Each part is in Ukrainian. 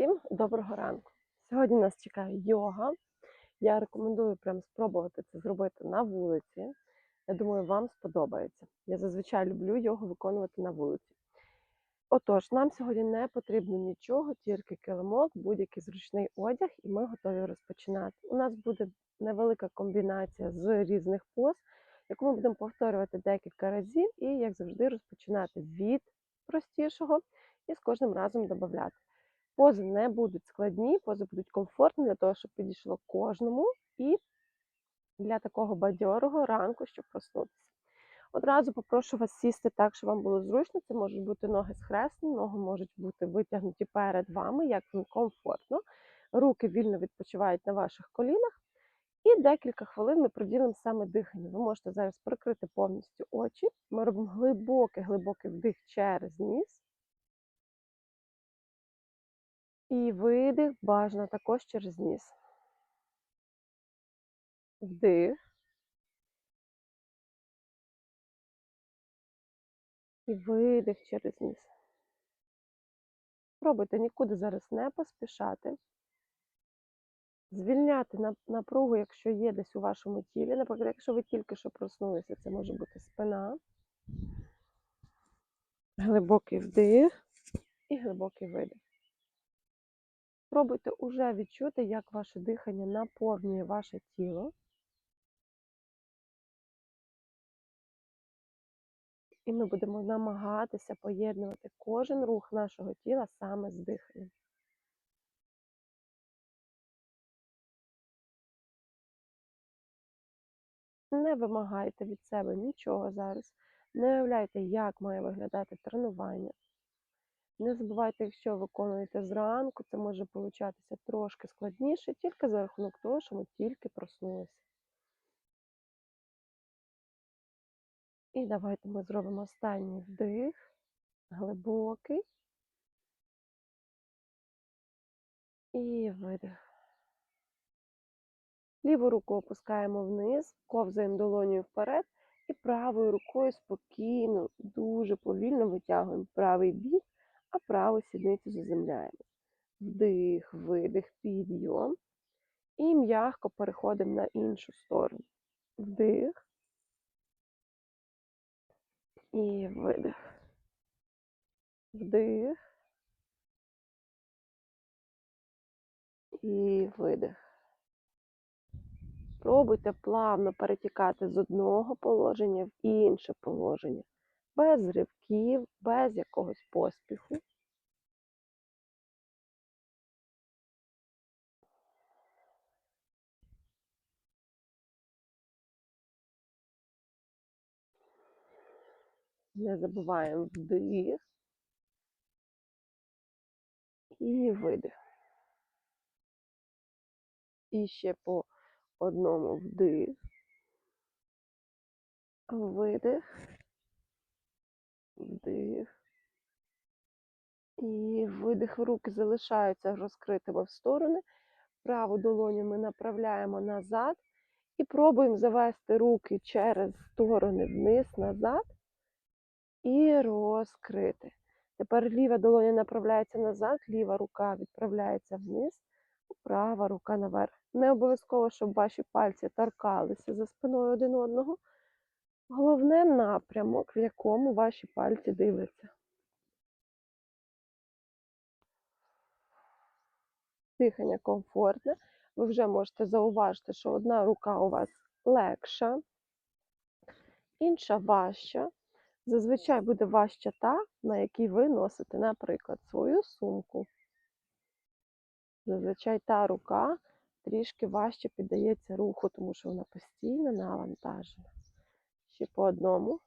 Всім доброго ранку. Сьогодні нас чекає йога. Я рекомендую прям спробувати це зробити на вулиці. Я думаю, вам сподобається. Я зазвичай люблю його виконувати на вулиці. Отож, нам сьогодні не потрібно нічого, тільки килимок, будь-який зручний одяг, і ми готові розпочинати. У нас буде невелика комбінація з різних поз, яку ми будемо повторювати декілька разів, і, як завжди, розпочинати від простішого і з кожним разом додати. Пози не будуть складні, пози будуть комфортні для того, щоб підійшло кожному, і для такого бадьорого ранку, щоб проснутися. Одразу попрошу вас сісти так, щоб вам було зручно. Це можуть бути ноги схресні, ноги можуть бути витягнуті перед вами, як вам комфортно. Руки вільно відпочивають на ваших колінах. І декілька хвилин ми приділимо саме дихання. Ви можете зараз прикрити повністю очі. Ми робимо глибокий, глибокий вдих через ніс. І видих бажано також через ніс. Вдих. І видих через ніс. Пробуйте нікуди зараз не поспішати. Звільняти напругу, якщо є десь у вашому тілі. Наприклад, якщо ви тільки що проснулися, це може бути спина. Глибокий вдих і глибокий видих. Спробуйте уже відчути, як ваше дихання наповнює ваше тіло. І ми будемо намагатися поєднувати кожен рух нашого тіла саме з диханням. Не вимагайте від себе нічого зараз. Не уявляйте, як має виглядати тренування. Не забувайте, якщо виконуєте зранку, це може получатися трошки складніше, тільки за рахунок того, що ми тільки проснулися. І давайте ми зробимо останній вдих, глибокий. І видих. Ліву руку опускаємо вниз, ковзаємо долонію вперед і правою рукою спокійно, дуже повільно витягуємо правий бік а праву сідницю заземляємо. Вдих, видих, підйом. І м'яко переходимо на іншу сторону. Вдих. І видих. Вдих. І видих. Пробуйте плавно перетікати з одного положення в інше положення без ривків, без якогось поспіху. Не забуваємо вдих і видих. І ще по одному вдих, видих вдих. І видих руки залишаються розкритими в сторони. Праву долоню ми направляємо назад і пробуємо завести руки через сторони вниз, назад і розкрити. Тепер ліва долоня направляється назад, ліва рука відправляється вниз, права рука наверх. Не обов'язково, щоб ваші пальці торкалися за спиною один одного. Головне напрямок, в якому ваші пальці дивляться. Дихання комфортне. Ви вже можете зауважити, що одна рука у вас легша, інша важча. Зазвичай буде важча та, на якій ви носите, наприклад, свою сумку. Зазвичай та рука трішки важче піддається руху, тому що вона постійно навантажена ще по одному.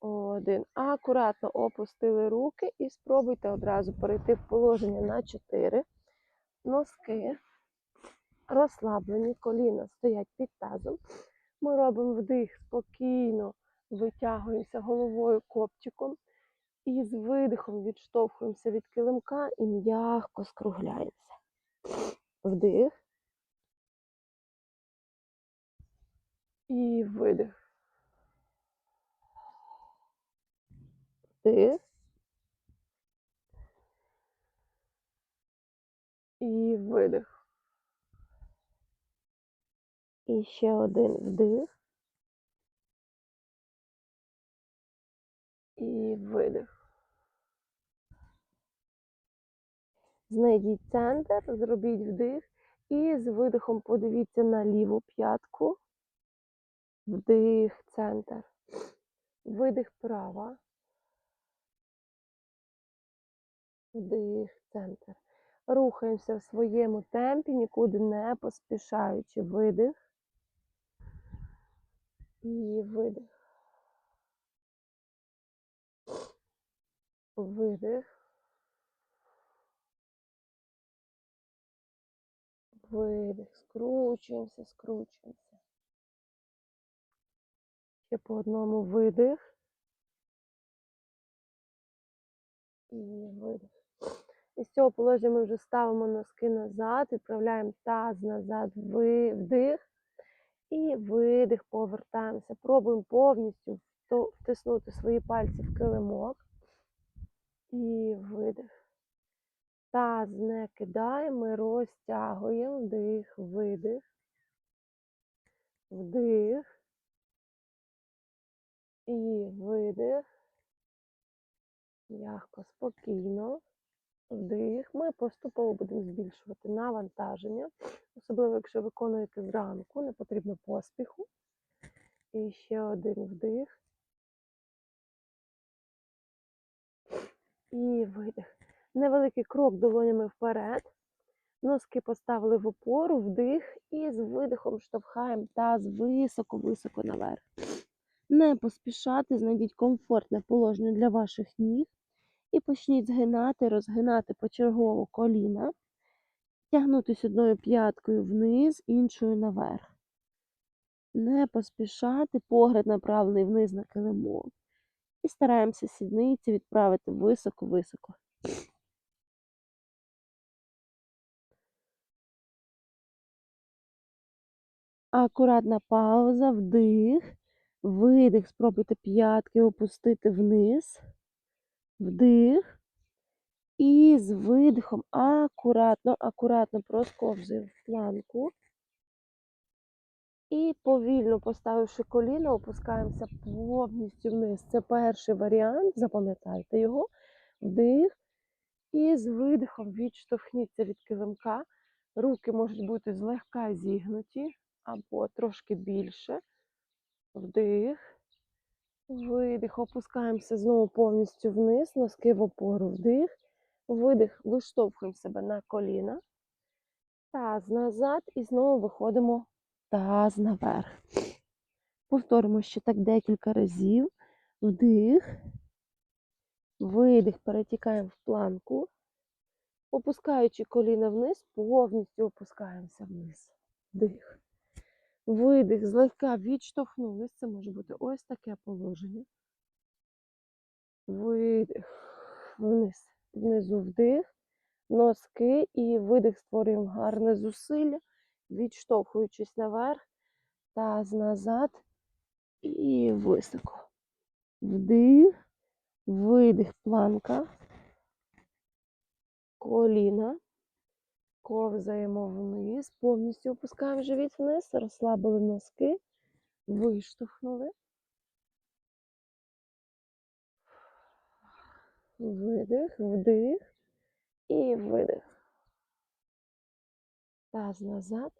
Один. Акуратно опустили руки і спробуйте одразу перейти в положення на 4. Носки розслаблені, коліна стоять під тазом. Ми робимо вдих спокійно, витягуємося головою копчиком. І з видихом відштовхуємося від килимка і м'яко скругляємося. Вдих. І видих. Вдих. І видих. І ще один вдих. І видих. Знайдіть центр, зробіть вдих. І з видихом подивіться на ліву п'ятку. Вдих, центр. Видих права. Вдих, центр. Рухаємося в своєму темпі, нікуди не поспішаючи. Видих. І видих. Видих. Видих. Скручуємося, скручуємося. Ще по одному видих. І видих. І з цього положення ми вже ставимо носки назад, відправляємо таз назад, вдих. І видих, повертаємося. Пробуємо повністю втиснути свої пальці в килимок. І видих. Таз не кидаємо, розтягуємо. Вдих, видих. Вдих. І видих. М'яко, спокійно. Вдих. Ми поступово будемо збільшувати навантаження, особливо якщо виконуєте зранку, не потрібно поспіху. І ще один вдих. І видих. Невеликий крок долонями вперед. Носки поставили в опору, вдих і з видихом штовхаємо таз високо-високо наверх. Не поспішати, знайдіть комфортне положення для ваших ніг. І почніть згинати, розгинати почергово коліна, тягнутися одною п'яткою вниз, іншою наверх. Не поспішати, погляд направлений вниз на килимок. І стараємося сідниці відправити високо-високо. Акуратна пауза, вдих, видих. Спробуйте п'ятки опустити вниз. Вдих. І з видихом акуратно, акуратно просковзуємо в планку. І повільно поставивши коліно, опускаємося повністю вниз. Це перший варіант, запам'ятайте його. Вдих. І з видихом відштовхніться від килимка. Руки можуть бути злегка зігнуті або трошки більше. Вдих. Видих. Опускаємося знову повністю вниз, носки в опору. Вдих. Видих. Виштовхуємо себе на коліна. Таз назад і знову виходимо таз наверх. Повторимо ще так декілька разів. Вдих. Видих. Перетікаємо в планку. Опускаючи коліна вниз, повністю опускаємося вниз. Вдих. Видих, злегка відштовхнулись. Це може бути ось таке положення. Видих. Вниз. Внизу вдих. Носки і видих створюємо гарне зусилля, відштовхуючись наверх, таз назад і високо. Вдих, видих, планка, коліна. Ковзаємо вниз, повністю опускаємо живіт вниз, розслабили носки, виштовхнули. Видих, вдих і видих. Таз назад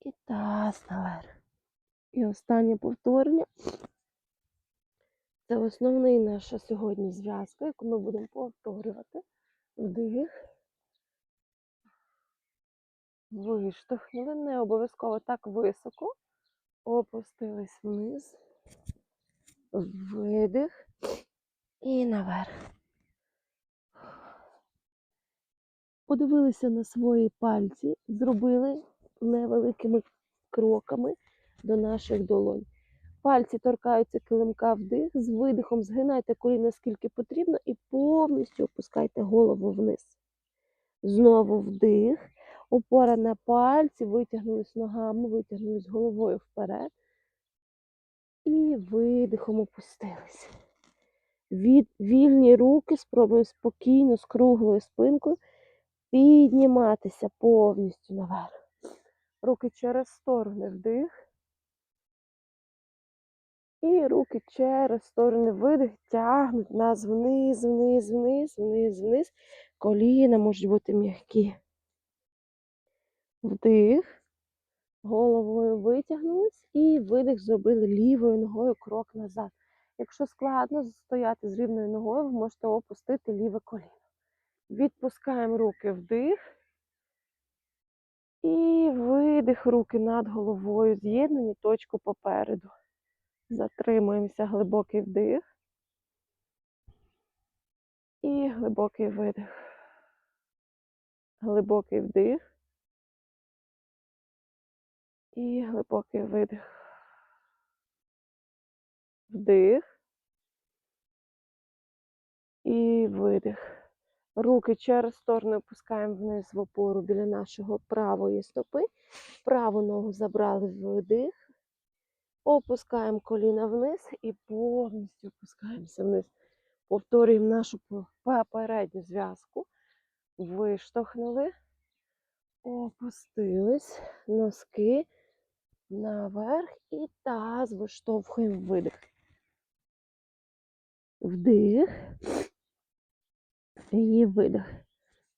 і таз наверх. І останнє повторення. Це основний наша сьогодні зв'язка, яку ми будемо повторювати. Вдих. Виштовхнули, не обов'язково так високо. Опустились вниз. Видих і наверх. Подивилися на свої пальці, зробили невеликими кроками до наших долонь. Пальці торкаються килимка вдих, з видихом згинайте коліна скільки потрібно і повністю опускайте голову вниз. Знову вдих, опора на пальці, витягнулись ногами, витягнулись головою вперед. І видихом опустились. Від вільні руки спробуємо спокійно з круглою спинкою підніматися повністю наверх. Руки через сторони вдих. І руки через сторони видих тягнуть нас вниз, вниз, вниз, вниз, вниз. Коліна можуть бути м'які. Вдих. Головою витягнулись і видих зробили лівою ногою крок назад. Якщо складно стояти з рівною ногою, ви можете опустити ліве коліно. Відпускаємо руки вдих. І видих руки над головою. З'єднані точку попереду. Затримуємося глибокий вдих. І глибокий видих. Глибокий вдих. І глибокий видих. Вдих. І видих. Руки через сторони опускаємо вниз в опору біля нашого правої стопи. Праву ногу забрали вдих. Опускаємо коліна вниз і повністю опускаємося вниз. Повторюємо нашу попередню зв'язку. Виштовхнули, опустились, носки наверх і таз виштовхуємо видих. Вдих і видих.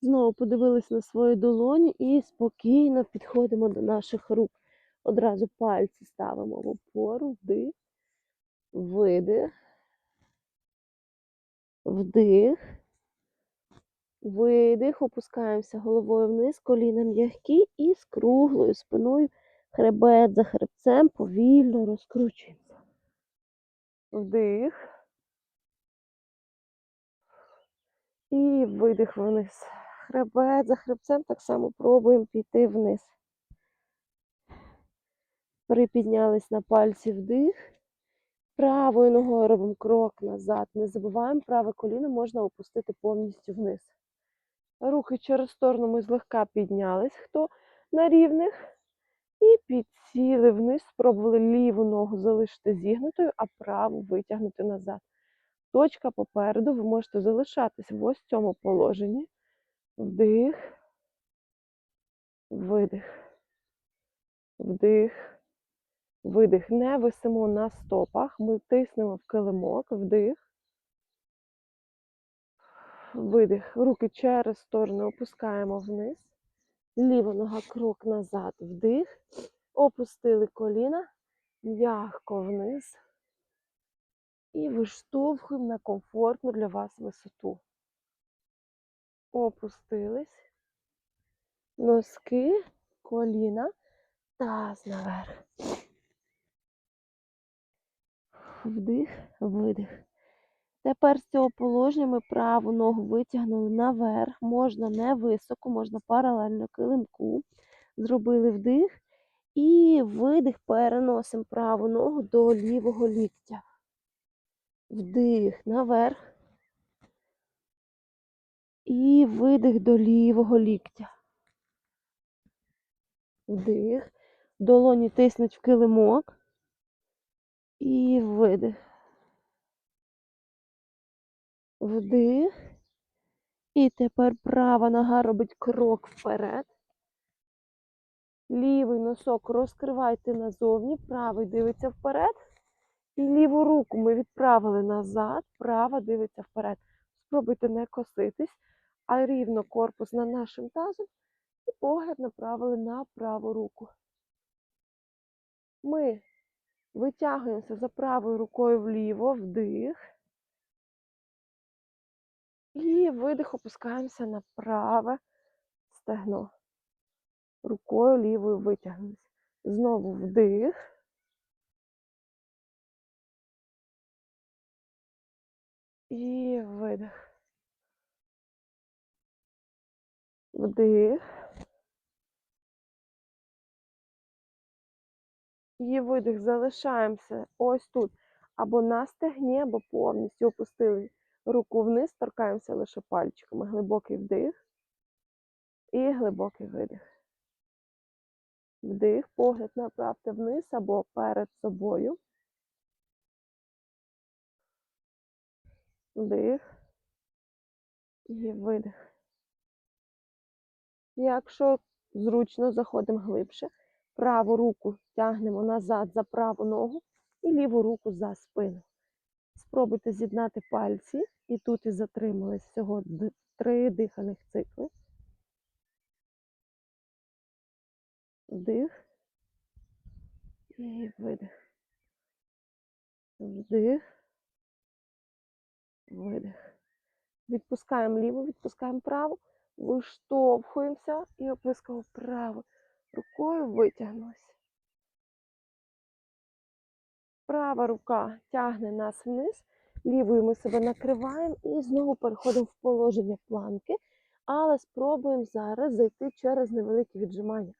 Знову подивились на свої долоні і спокійно підходимо до наших рук. Одразу пальці ставимо в опору, вдих, видих, вдих, видих, опускаємося головою вниз, коліна м'які і з круглою спиною хребет за хребцем повільно розкручуємося. Вдих. І видих вниз. Хребет за хребцем так само пробуємо піти вниз. Припіднялись на пальці вдих. Правою ногою робимо крок назад. Не забуваємо, праве коліно можна опустити повністю вниз. Руки через сторону ми злегка піднялись, хто на рівних. І підсіли вниз, спробували ліву ногу залишити зігнутою, а праву витягнути назад. Точка попереду, ви можете залишатись в ось цьому положенні. Вдих, видих, вдих, видих. Не висимо на стопах. Ми тиснемо в килимок, вдих, видих. Руки через сторони опускаємо вниз. Ліва нога крок назад, вдих. Опустили коліна, м'ягко вниз. І виштовхуємо на комфортну для вас висоту. Опустились. Носки, коліна, таз наверх. Вдих, видих. Тепер з цього положення ми праву ногу витягнули наверх. Можна не високо, можна паралельно килимку. Зробили вдих. І видих переносимо праву ногу до лівого ліктя. Вдих наверх. І видих до лівого ліктя. Вдих. Долоні тиснуть в килимок. І видих. Вдих. І тепер права нога робить крок вперед. Лівий носок розкривайте назовні, правий дивиться вперед. І ліву руку ми відправили назад, права дивиться вперед. Спробуйте не коситись, а рівно корпус над нашим тазом і погляд направили на праву руку. Ми витягуємося за правою рукою вліво, вдих. І видих, опускаємося на праве стегно. Рукою лівою витягнемося. Знову вдих. І видих. Вдих. І видих, залишаємося ось тут. Або на стегні, або повністю опустили руку вниз, торкаємося лише пальчиками. Глибокий вдих і глибокий видих. Вдих, погляд направте вниз або перед собою. Вдих і видих. Якщо зручно, заходимо глибше. Праву руку тягнемо назад за праву ногу і ліву руку за спину. Спробуйте з'єднати пальці і тут і затримались всього три диханих цикли. Вдих і видих. Вдих. Видих. Відпускаємо ліву, відпускаємо праву, виштовхуємося і опускаємо праву. Рукою витягнулися. Права рука тягне нас вниз, лівою ми себе накриваємо і знову переходимо в положення планки, але спробуємо зараз зайти через невелике віджимання.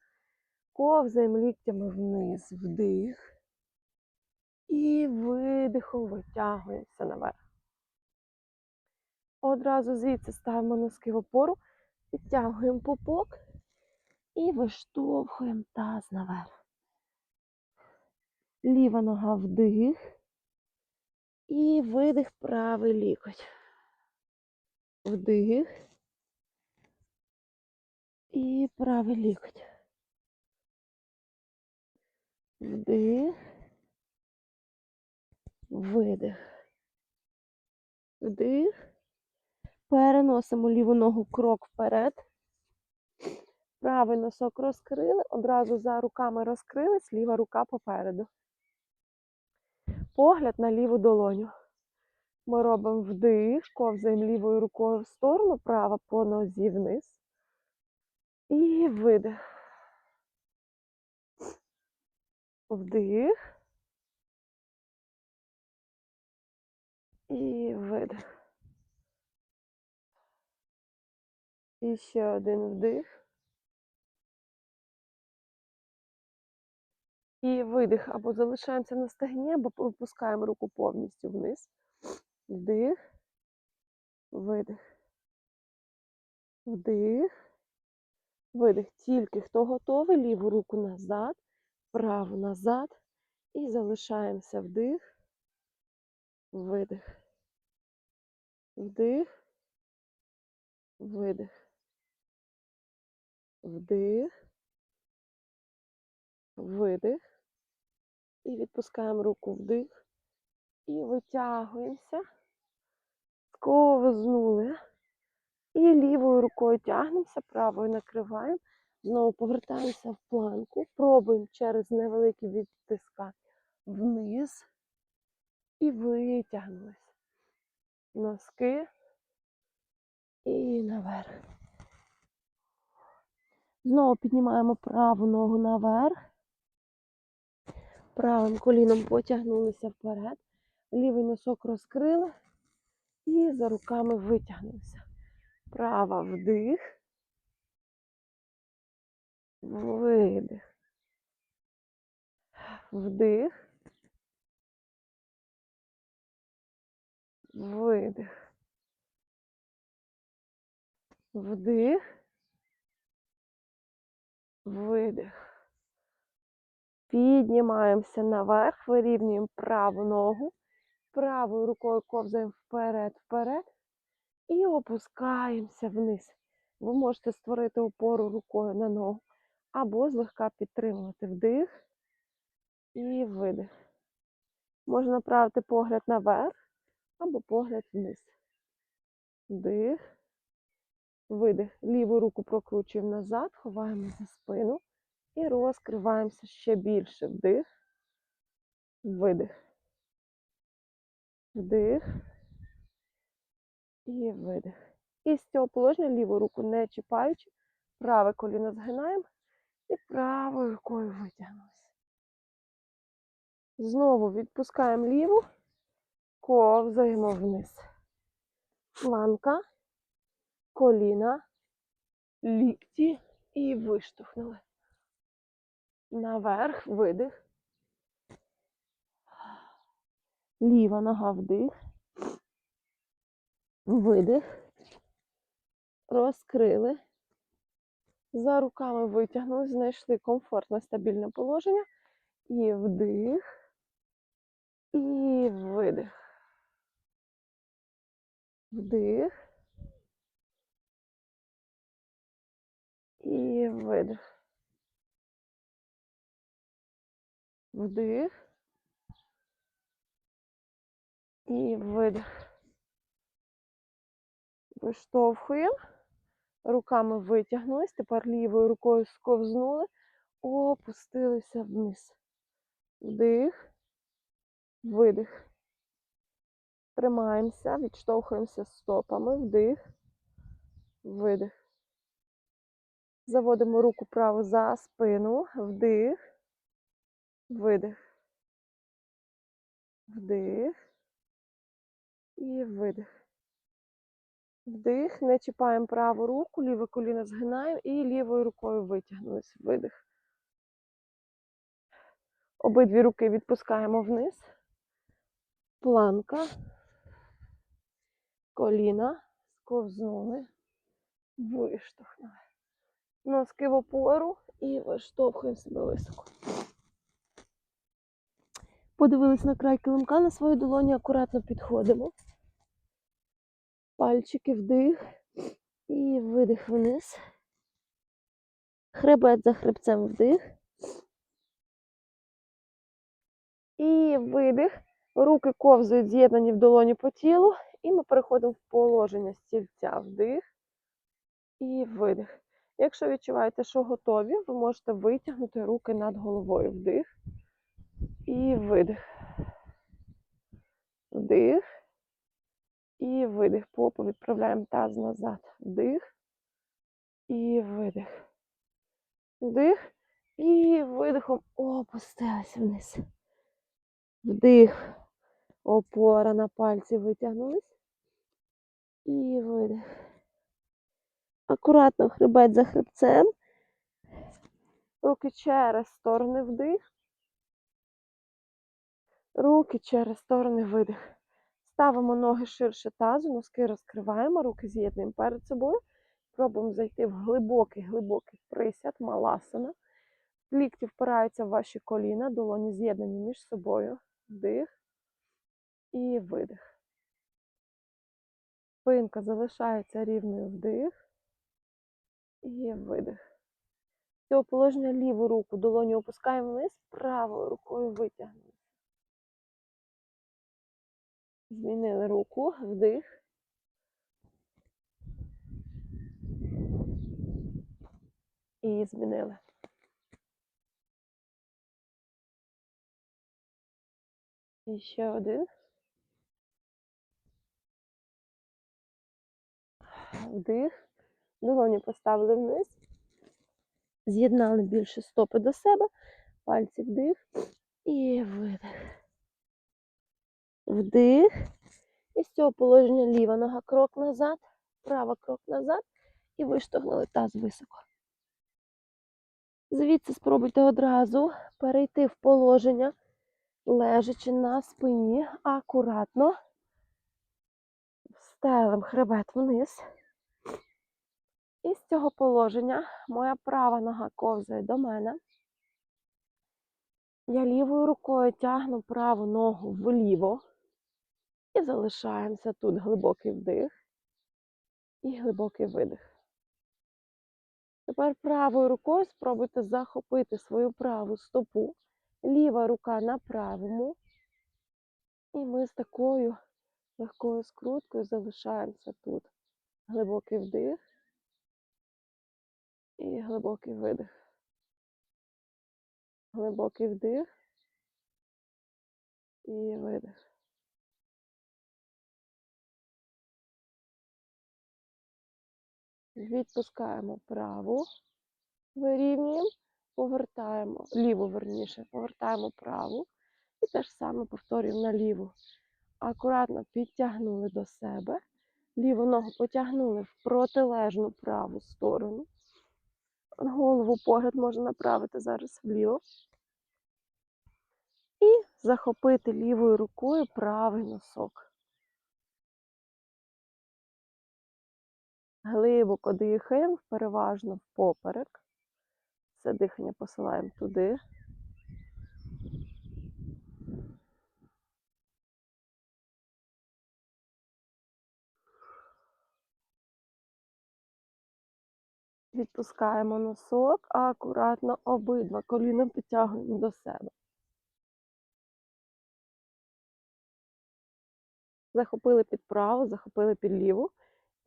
Ковзаємо ліктями вниз, вдих. І видихом витягуємося наверх. Одразу звідси ставимо носки в опору, підтягуємо пупок і виштовхуємо таз наверх. Ліва нога вдих. І видих правий лікоть. Вдих. І правий лікоть. Вдих. Видих. Вдих. Переносимо ліву ногу крок вперед. Правий носок розкрили, одразу за руками розкрились, ліва рука попереду. Погляд на ліву долоню. Ми робимо вдих, ковзаємо лівою рукою в сторону, права по нозі вниз. І видих. Вдих. І видих. І ще один вдих. І видих. Або залишаємося на стегні, або опускаємо руку повністю вниз. Вдих. Видих. Вдих. Видих. Тільки хто готовий, ліву руку назад, праву назад. І залишаємося вдих. Видих. Вдих. Видих. Вдих. Видих. І відпускаємо руку вдих. І витягуємося. Сковзнули. І лівою рукою тягнемося, правою накриваємо. Знову повертаємося в планку. Пробуємо через невеликі відтиска вниз. І витягнулись. Носки. І наверх. Знову піднімаємо праву ногу наверх. Правим коліном потягнулися вперед. Лівий носок розкрили. І за руками витягнулися. Права вдих. Видих. Вдих. Видих. Вдих. Видих. Піднімаємося наверх, вирівнюємо праву ногу. Правою рукою ковзаємо вперед, вперед. І опускаємося вниз. Ви можете створити опору рукою на ногу. Або злегка підтримувати вдих і видих. Можна направити погляд наверх або погляд вниз. Вдих. Видих. Ліву руку прокручуємо назад, ховаємо за спину і розкриваємося ще більше. Вдих. Видих. Вдих. І видих. І з цього положення ліву руку не чіпаючи, праве коліно згинаємо і правою рукою витягнулися. Знову відпускаємо ліву, ковзаємо вниз. Планка, коліна, лікті і виштовхнули. Наверх, видих. Ліва нога вдих. Видих. Розкрили. За руками витягнули, знайшли комфортне стабільне положення. І вдих. І видих. Вдих. І видих. Вдих. І видих. Виштовхуємо. Руками витягнулись. Тепер лівою рукою сковзнули. Опустилися вниз. Вдих. Видих. Тримаємося, відштовхуємося стопами. Вдих. Видих. Заводимо руку праву за спину. Вдих. Видих. Вдих. І видих. Вдих, не чіпаємо праву руку, ліве коліно згинаємо і лівою рукою витягнулись. Видих. Обидві руки відпускаємо вниз. Планка. Коліна. Сковзнули. Виштовхнули. Носки в опору і виштовхуємо себе високо. Подивились на край килимка, на свої долоні акуратно підходимо. Пальчики вдих і видих вниз. Хребет за хребцем вдих. І видих. Руки ковзають з'єднані в долоні по тілу. І ми переходимо в положення стільця вдих і видих. Якщо відчуваєте, що готові, ви можете витягнути руки над головою вдих і видих. Вдих. І видих. Попу відправляємо таз назад. Вдих. І видих. Вдих. І видихом опустилися вниз. Вдих. Опора на пальці витягнулись. І видих. Акуратно хребет за хребцем. Руки через сторони вдих. Руки через сторони видих. Ставимо ноги ширше тазу, носки розкриваємо, руки з'єднуємо перед собою. Пробуємо зайти в глибокий, глибокий присяд, маласана. Лікті впираються в ваші коліна, долоні з'єднані між собою. Вдих і видих. Спинка залишається рівною вдих і видих. З цього положення ліву руку долоню опускаємо вниз, правою рукою витягнемо. Змінили руку, вдих. І змінили. І ще один. Вдих. Долоні поставили вниз. З'єднали більше стопи до себе. Пальці вдих. І видих. Вдих. І з цього положення ліва нога крок назад, права крок назад і виштовхнули таз високо. Звідси спробуйте одразу перейти в положення, лежачи на спині, акуратно. Стелем хребет вниз. І з цього положення моя права нога ковзає до мене. Я лівою рукою тягну праву ногу вліво. І залишаємося тут глибокий вдих і глибокий видих. Тепер правою рукою спробуйте захопити свою праву стопу, ліва рука на правому. І ми з такою легкою скруткою залишаємося тут. Глибокий вдих і глибокий видих. Глибокий вдих і видих. Відпускаємо праву, вирівнюємо, повертаємо, ліву верніше, повертаємо праву. І те ж саме повторюємо на ліву. Акуратно підтягнули до себе. Ліву ногу потягнули в протилежну праву сторону. Голову погляд можна направити зараз вліво. І захопити лівою рукою правий носок. Глибоко дихаємо, переважно впоперек. Це дихання посилаємо туди. Відпускаємо носок, а акуратно обидва коліна підтягуємо до себе. Захопили під праву, захопили під ліву.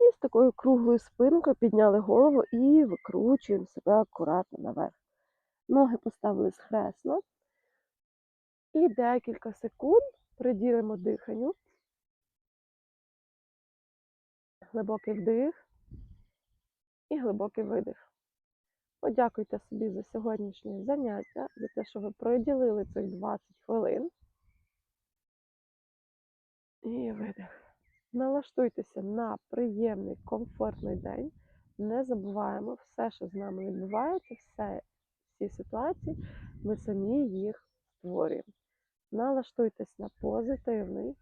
І з такою круглою спинкою підняли голову і викручуємо себе акуратно наверх. Ноги поставили схресно. І декілька секунд приділимо диханню. Глибокий вдих і глибокий видих. Подякуйте собі за сьогоднішнє заняття, за те, що ви приділили цих 20 хвилин. І видих. Налаштуйтеся на приємний, комфортний день. Не забуваємо все, що з нами відбувається, все, всі ситуації, ми самі їх створюємо. Налаштуйтесь на позитивний,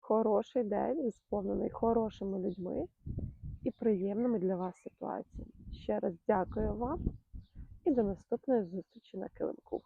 хороший день, сповнений хорошими людьми і приємними для вас ситуаціями. Ще раз дякую вам і до наступної зустрічі на килимку.